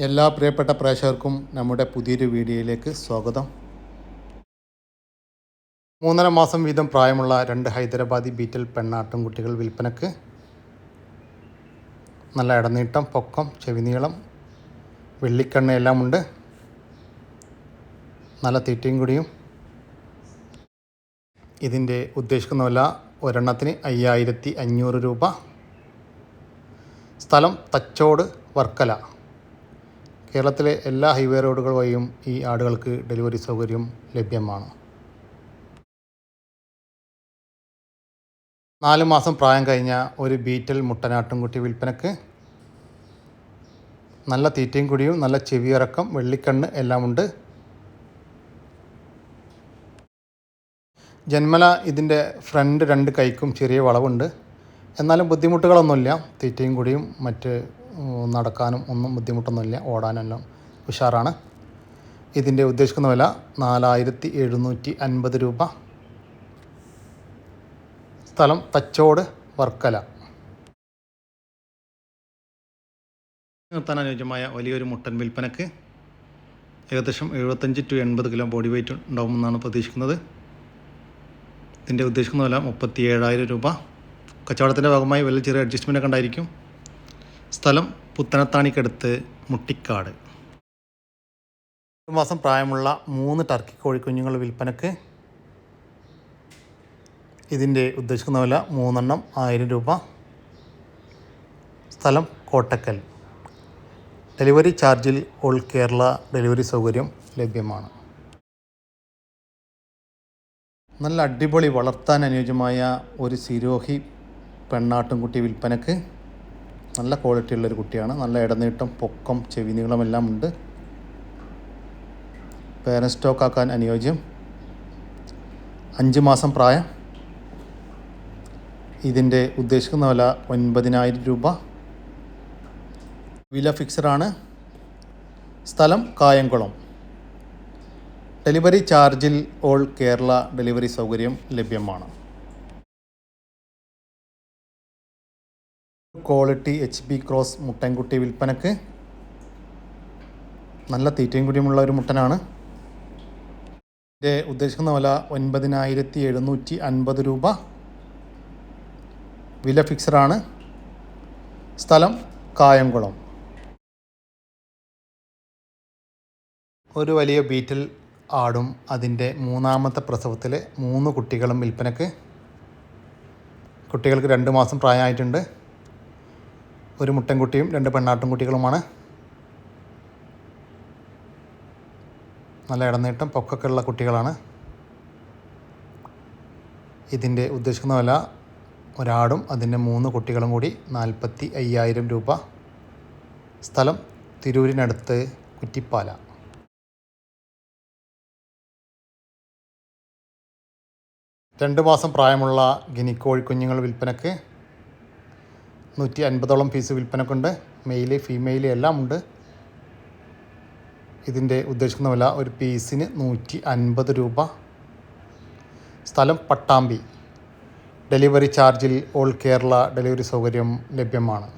എല്ലാ പ്രിയപ്പെട്ട പ്രേക്ഷകർക്കും നമ്മുടെ പുതിയൊരു വീഡിയോയിലേക്ക് സ്വാഗതം. മൂന്നര മാസം വീതം പ്രായമുള്ള രണ്ട് ഹൈദരാബാദി ബീറ്റൽ പെണ്ണാട്ടുംകുട്ടികൾ വിൽപ്പനക്ക് നല്ല ഇടനീട്ടം പൊക്കം ചെവിനീളം വെള്ളിക്കണ്ണ എല്ലാം ഉണ്ട്. നല്ല തീറ്റയും കൂടിയും. ഇതിന്റെ ഉദ്ദേശിക്കുന്ന വില ഒരെണ്ണത്തിന് അയ്യായിരത്തി അഞ്ഞൂറ് രൂപ. സ്ഥലം തച്ചോട് വർക്കല. കേരളത്തിലെ എല്ലാ ഹൈവേ റോഡുകൾ വഴിയും ഈ ആടുകൾക്ക് ഡെലിവറി സൗകര്യം ലഭ്യമാണ്. നാല് മാസം പ്രായം കഴിഞ്ഞ ഒരു ബീറ്റൽ മുട്ടനാട്ടുംകുട്ടി വിൽപ്പനക്ക് നല്ല തീറ്റയും കുടിയും നല്ല ചെവിയിറക്കം വെള്ളിക്കണ്ണ് എല്ലാമുണ്ട്. ജന്മല ഇതിന്റെ ഫ്രണ്ട് രണ്ട് കൈക്കും ചെറിയ വളവുണ്ട്. എന്നാലും ബുദ്ധിമുട്ടുകളൊന്നുമില്ല. തീറ്റയും കുടിയും മറ്റ് നടക്കാനും ഒന്നും ബുദ്ധിമുട്ടൊന്നുമില്ല ഓടാനെല്ലാം ഉഷാറാണ്. ഇതിന്റെ ഉദ്ദേശിക്കുന്ന വില നാലായിരത്തി എഴുന്നൂറ്റി അൻപത് രൂപ. സ്ഥലം തച്ചോട് വർക്കല. നിർത്താൻ അനുയോജ്യമായ വലിയൊരു മുട്ടൻ വിൽപ്പനക്ക് ഏകദേശം എഴുപത്തഞ്ച് ടു എൺപത് കിലോ ബോഡി വെയിറ്റ് ഉണ്ടാവുമെന്നാണ് പ്രതീക്ഷിക്കുന്നത്. ഇതിന്റെ ഉദ്ദേശിക്കുന്ന വില മുപ്പത്തി ഏഴായിരം രൂപ. കച്ചവടത്തിന്റെ ഭാഗമായി വലിയ ചെറിയ അഡ്ജസ്റ്റ്മെന്റ് ഒക്കെ ഉണ്ടായിരിക്കും. സ്ഥലം പുത്തനത്താണിക്കടുത്ത് മുട്ടിക്കാട്. ഒരു മാസം പ്രായമുള്ള മൂന്ന് ടർക്കി കോഴിക്കുഞ്ഞുങ്ങൾ വിൽപ്പനക്ക് ഇതിന്റെ ഉദ്ദേശിക്കുന്ന വില മൂന്നെണ്ണം ആയിരം രൂപ. സ്ഥലം കോട്ടക്കൽ. ഡെലിവറി ചാർജിൽ ഓൾ കേരള ഡെലിവറി സൗകര്യം ലഭ്യമാണ്. നല്ല അടിപൊളി വളർത്താൻ അനുയോജ്യമായ ഒരു സിരോഹി പെണ്ണാട്ടുംകുട്ടി വിൽപ്പനക്ക് നല്ല ക്വാളിറ്റി ഉള്ളൊരു കുട്ടിയാണ്. നല്ല ഇടനീട്ടം പൊക്കം ചെവിനീളമെല്ലാം ഉണ്ട്. പേരൻസ് സ്റ്റോക്ക് ആക്കാൻ അനുയോജ്യം. അഞ്ച് മാസം പ്രായം. ഇതിന്റെ ഉദ്ദേശിക്കുന്ന വില ഒൻപതിനായിരം രൂപ. വില ഫിക്സഡാണ് സ്ഥലം കായംകുളം. ഡെലിവറി ചാർജിൽ ഓൾ കേരള ഡെലിവറി സൗകര്യം ലഭ്യമാണ്. ക്വാളിറ്റി എച്ച് ബി ക്രോസ് മുട്ടൻകുട്ടി വിൽപ്പനക്ക് നല്ല തീറ്റയും കുടിയുമുള്ള ഒരു മുട്ടനാണ്. ഇതിന്റെ ഉദ്ദേശിക്കുന്ന വില ഒൻപതിനായിരത്തി എഴുന്നൂറ്റി അൻപത് രൂപ. വില ഫിക്സഡാണ്. സ്ഥലം കായംകുളം. ഒരു വലിയ ബീറ്റിൽ ആടും അതിന്റെ മൂന്നാമത്തെ പ്രസവത്തിലെ മൂന്ന് കുട്ടികളും വിൽപ്പനക്ക്. കുട്ടികൾക്ക് രണ്ട് മാസം പ്രായമായിട്ടുണ്ട്. ഒരു മുട്ടൻകുട്ടിയും രണ്ട് പെണ്ണാട്ടും കുട്ടികളുമാണ് നല്ല ഇടനീട്ടം പൊക്കൊക്കെ ഉള്ള കുട്ടികളാണ്. ഇതിന്റെ ഉദ്ദേശിക്കുന്ന വില ഒരാടും അതിന്റെ മൂന്ന് കുട്ടികളും കൂടി നാൽപ്പത്തി അയ്യായിരം രൂപ. സ്ഥലം തിരൂരിനടുത്ത് കുറ്റിപ്പാല. രണ്ട് മാസം പ്രായമുള്ള ഗിനിക്കോഴി കുഞ്ഞുങ്ങൾ വിൽപ്പനക്ക് നൂറ്റി അൻപതോളം പീസ് വിൽപ്പനക്കുണ്ട് മെയിൽ ഫീമെയിൽ എല്ലാം ഉണ്ട്. ഇതിന്റെ ഉദ്ദേശിക്കുന്ന വില ഒരു പീസിന് നൂറ്റി അൻപത് രൂപ. സ്ഥലം പട്ടാമ്പി. ഡെലിവറി ചാർജിൽ ഓൾ കേരള ഡെലിവറി സൗകര്യം ലഭ്യമാണ്.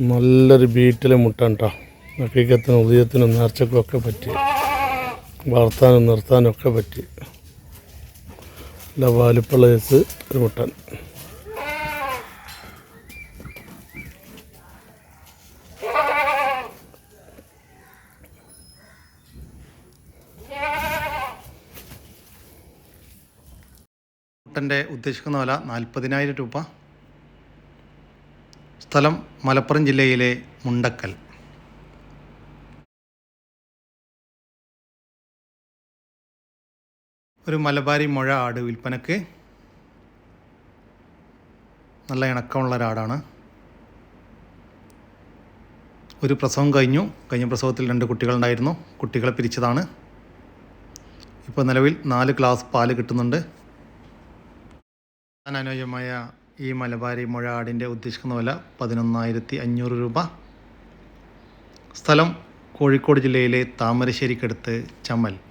നല്ലൊരു ബീറ്റിലെ മുട്ട കേട്ടോ ഹക്കീക്കത്തിനും ഉദയത്തിനും നേർച്ചക്കും ഒക്കെ പറ്റി. വളർത്താനും നിർത്താനും ഒക്കെ പറ്റി. കേസ് ഒരു മുട്ടൻ മുട്ടന്റെ ഉദ്ദേശിക്കുന്ന വില നാൽപ്പതിനായിരം രൂപ. സ്ഥലം മലപ്പുറം ജില്ലയിലെ മുണ്ടക്കൽ. ഒരു മലബാരി മുഴ ആട് വിൽപ്പനക്ക് നല്ല ഇണക്കമുള്ള ഒരാടാണ് ഒരു പ്രസവം കഴിഞ്ഞു. കഴിഞ്ഞ പ്രസവത്തിൽ രണ്ട് കുട്ടികളുണ്ടായിരുന്നു. കുട്ടികളെ പിരിച്ചതാണ്. ഇപ്പോൾ നിലവിൽ നാല് ഗ്ലാസ് പാൽ കിട്ടുന്നുണ്ട്. അനുയോജ്യമായ ഈ മലബാരി മുഴ ആടിന്റെ ഉദ്ദേശിക്കുന്ന വില പതിനൊന്നായിരത്തി അഞ്ഞൂറ് രൂപ. സ്ഥലം കോഴിക്കോട് ജില്ലയിലെ താമരശ്ശേരിക്കടുത്ത് ചമ്മൽ.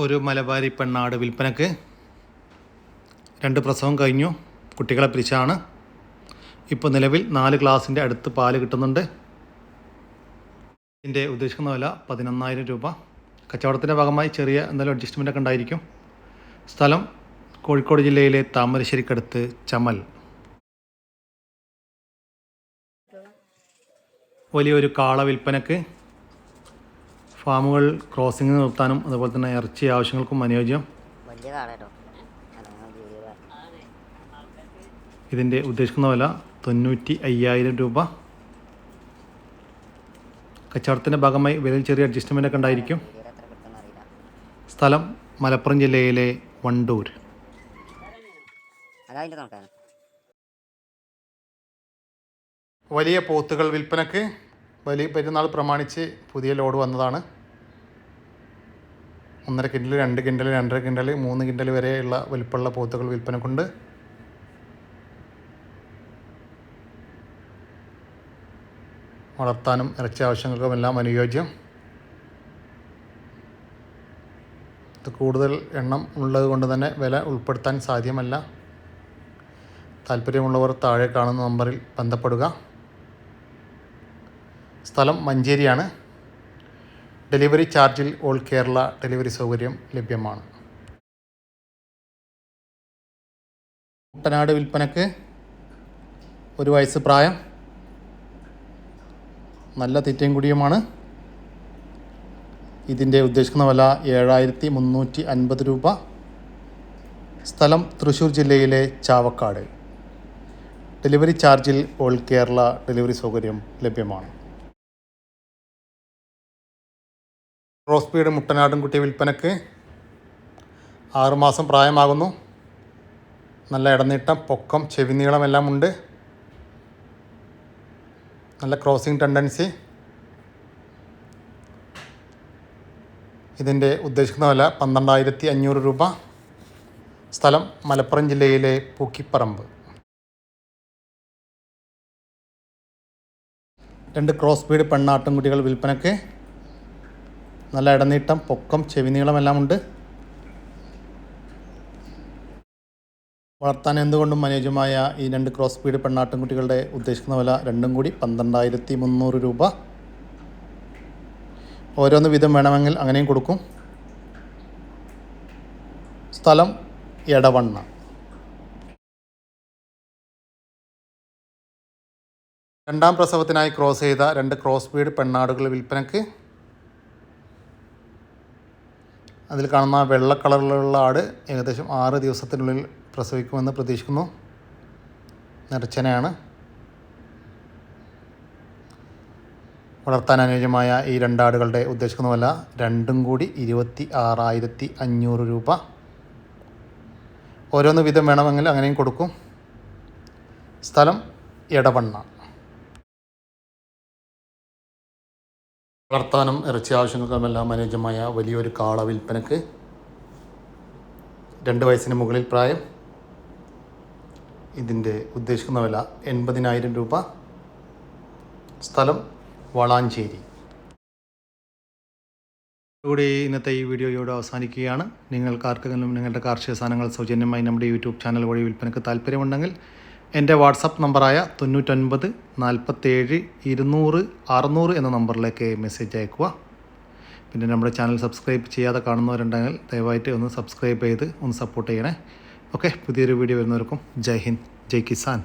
ഒരു മലബാരി പെണ്ണാട് വിൽപ്പനക്ക് രണ്ട് പ്രസവം കഴിഞ്ഞു. കുട്ടികളെ പിരിച്ചാണ്. ഇപ്പോൾ നിലവിൽ നാല് ഗ്ലാസിന്റെ അടുത്ത് പാൽ കിട്ടുന്നുണ്ട്. ഇതിന്റെ ഉദ്ദേശിക്കുന്ന വില പതിനൊന്നായിരം രൂപ. കച്ചവടത്തിന്റെ ഭാഗമായി ചെറിയ എന്തെങ്കിലും അഡ്ജസ്റ്റ്മെന്റ് ഒക്കെ ഉണ്ടായിരിക്കും. സ്ഥലം കോഴിക്കോട് ജില്ലയിലെ താമരശ്ശേരിക്കടുത്ത് ചമൽ. വലിയൊരു കാള വിൽപ്പനക്ക് ഫാമുകൾ ക്രോസിംഗ് നിർത്താനും അതുപോലെ തന്നെ ഇറച്ചി ആവശ്യങ്ങൾക്കും അനുയോജ്യം. ഇതിന്റെ ഉദ്ദേശിക്കുന്ന വില തൊണ്ണൂറ്റി അയ്യായിരം രൂപ. കച്ചവടത്തിന്റെ ഭാഗമായി വിലയിൽ ചെറിയ അഡ്ജസ്റ്റ്മെന്റ് ഒക്കെ ഉണ്ടായിരിക്കും. സ്ഥലം മലപ്പുറം ജില്ലയിലെ വണ്ടൂർ. വലിയ പോത്തുകൾ വിൽപ്പനക്ക് വലിയ പെരുന്നാൾ പ്രമാണിച്ച് പുതിയ ലോഡ് വന്നതാണ്. ഒന്നര കിൻഡൽ രണ്ട് കിൻഡൽ രണ്ടര കിൻഡൽ മൂന്ന് കിൻഡൽ വരെയുള്ള വലിപ്പമുള്ള പോത്തുകൾ വിൽപ്പനക്കുണ്ട് വളർത്താനും ഇറച്ചി ആവശ്യങ്ങൾക്കും എല്ലാം അനുയോജ്യം. ഇത് കൂടുതൽ എണ്ണം ഉള്ളത് കൊണ്ട് തന്നെ വില ഉൾപ്പെടുത്താൻ സാധ്യമല്ല. താല്പര്യമുള്ളവർ താഴെ കാണുന്ന നമ്പറിൽ ബന്ധപ്പെടുക. സ്ഥലം മഞ്ചേരിയാണ്. ഡെലിവറി ചാർജിൽ ഓൾ കേരള ഡെലിവറി സൗകര്യം ലഭ്യമാണ്. കുട്ടനാട് വിൽപ്പനക്ക് ഒരു വയസ്സ് പ്രായം. നല്ല തീറ്റയും കുടിയുമാണ്. ഇതിന്റെ ഉദ്ദേശിക്കുന്ന വില ഏഴായിരത്തി മുന്നൂറ്റി അൻപത് രൂപ. സ്ഥലം തൃശ്ശൂർ ജില്ലയിലെ ചാവക്കാട്. ഡെലിവറി ചാർജിൽ ഓൾ കേരള ഡെലിവറി സൗകര്യം ലഭ്യമാണ്. ബീഡ് മുട്ടനാടും കുട്ടി വിൽപ്പനക്ക് ആറുമാസം പ്രായമാകുന്നു. നല്ല ഇടനീട്ടം പൊക്കം ചെവിനീളമെല്ലാം ഉണ്ട്. നല്ല ക്രോസിംഗ് ടെൻഡൻസി. ഇതിന്റെ ഉദ്ദേശിക്കുന്ന വില പന്ത്രണ്ടായിരത്തി അഞ്ഞൂറ് രൂപ. സ്ഥലം മലപ്പുറം ജില്ലയിലെ പൂക്കിപ്പറമ്പ്. രണ്ട് ക്രോസ് ബീഡ് പെണ്ണാട്ടുംകുട്ടികൾ വിൽപ്പനയ്ക്ക് നല്ല ഇടനീട്ടം പൊക്കം ചെവിനീളമെല്ലാം ഉണ്ട്. വളർത്താൻ എന്തുകൊണ്ടും അനുയോജ്യമായ ഈ രണ്ട് ക്രോസ് സ്പീഡ് പെണ്ണാട്ടിൻകുട്ടികളുടെ ഉദ്ദേശിക്കുന്ന വില രണ്ടും കൂടി പന്ത്രണ്ടായിരത്തി മുന്നൂറ് രൂപ. ഓരോന്ന് വീതം വേണമെങ്കിൽ അങ്ങനെയും കൊടുക്കും. സ്ഥലം എടവണ്ണ. രണ്ടാം പ്രസവത്തിനായി ക്രോസ് ചെയ്ത രണ്ട് ക്രോസ് ബീഡ് പെണ്ണാടുകൾ വിൽപ്പനയ്ക്ക് അതിൽ കാണുന്ന വെള്ള കളറിലുള്ള ആട് ഏകദേശം ആറ് ദിവസത്തിനുള്ളിൽ പ്രസവിക്കുമെന്ന് പ്രതീക്ഷിക്കുന്നു. നിറച്ചനയാണ് വളർത്താൻ അനുയോജ്യമായ ഈ രണ്ടാടുകളുടെ ഉദ്ദേശിക്കുന്ന വില രണ്ടും കൂടി ഇരുപത്തി ആറായിരത്തി അഞ്ഞൂറ് രൂപ. ഓരോന്ന് വിധം വേണമെങ്കിൽ അങ്ങനെയും കൊടുക്കും. സ്ഥലം എടവണ്ണ. വളർത്താനും ഇറച്ചി ആവശ്യങ്ങൾക്കുമെല്ലാം അനുയോജ്യമായ വലിയൊരു കാള വിൽപ്പനക്ക് രണ്ട് വയസ്സിന് മുകളിൽ പ്രായം. ഇതിന്റെ ഉദ്ദേശിക്കുന്ന വില എൺപതിനായിരം രൂപ. സ്ഥലം വളാഞ്ചേരി. കൂടി ഇന്നത്തെ ഈ വീഡിയോ ഇവിടെ അവസാനിക്കുകയാണ്. നിങ്ങൾക്ക് ആർക്കെങ്കിലും നിങ്ങളുടെ കാർഷിക സാധനങ്ങൾ സൗജന്യമായി നമ്മുടെ യൂട്യൂബ് ചാനൽ വഴി വിൽപ്പനക്ക് താല്പര്യമുണ്ടെങ്കിൽ എന്റെ വാട്സപ്പ് നമ്പറായ തൊണ്ണൂറ്റൊൻപത് നാൽപ്പത്തേഴ് ഇരുന്നൂറ് അറുന്നൂറ് എന്ന നമ്പറിലേക്ക് മെസ്സേജ് അയക്കുക പിന്നെ നമ്മുടെ ചാനൽ സബ്സ്ക്രൈബ് ചെയ്യാതെ കാണുന്നവരുണ്ടെങ്കിൽ ദയവായിട്ട് ഒന്ന് സബ്സ്ക്രൈബ് ചെയ്ത് ഒന്ന് സപ്പോർട്ട് ചെയ്യണേ. ഓക്കെ പുതിയൊരു വീഡിയോ വരുന്നവർക്കും ജയ് ഹിന്ദ് ജയ് കിസാൻ.